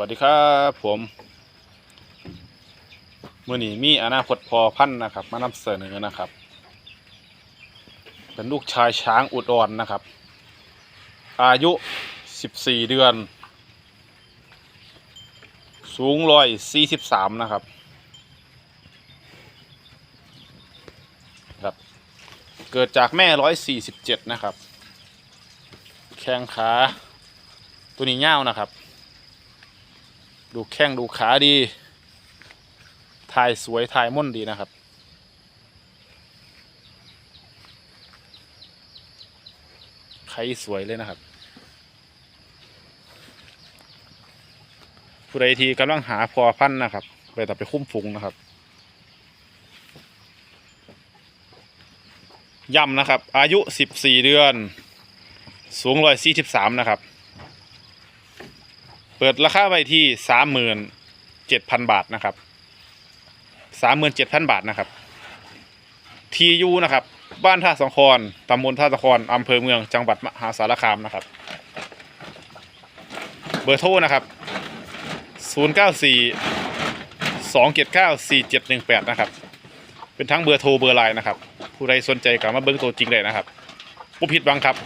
วัสดีครับผมเมื่อนี้มีอนาคตพอพันธุ์นะครับ มานำเสนอนะครับ เป็นลูกชายช้างอุดรนะครับ อายุ 14 เดือน สูงร้อยสี่สิบสามนะครับครับ เกิดจากแม่ร้อยสี่สิบเจ็ดนะครับ แข้งขาตัวนี้เง่านะครับ ดูแข้งดูขาดี ถ่ายสวยถ่ายม่นดีนะครับ ไข่สวยเลยนะครับ ผู้ใดทีกำลังหาพอพันนะครับ ไปแต่ไปคุ้มฟุงนะครับย่ำนะครับ อายุ 14 เดือน สูง143นะครับ เปิดราคาไว้ที่สามหมื่นเจ็ดพันบาทนะครับสามหมื่นเจ็ดพันบาทนะครับทียูนะครับ บ้านท่าสังครตำบลท่าสังครอำเภอเมืองจังหวัดมหาสารคามนะครับ เบอร์โทรนะครับศูนย์เก้าสี่สองเจ็ดเก้าสี่เจ็ดหนึ่งแปดนะครับ เป็นทั้งเบอร์โทรเบอร์ไลน์นะครับ ผู้ใดสนใจก็มาเบิ้งตัวจริงเลยนะครับผู้ผิดหวังครับ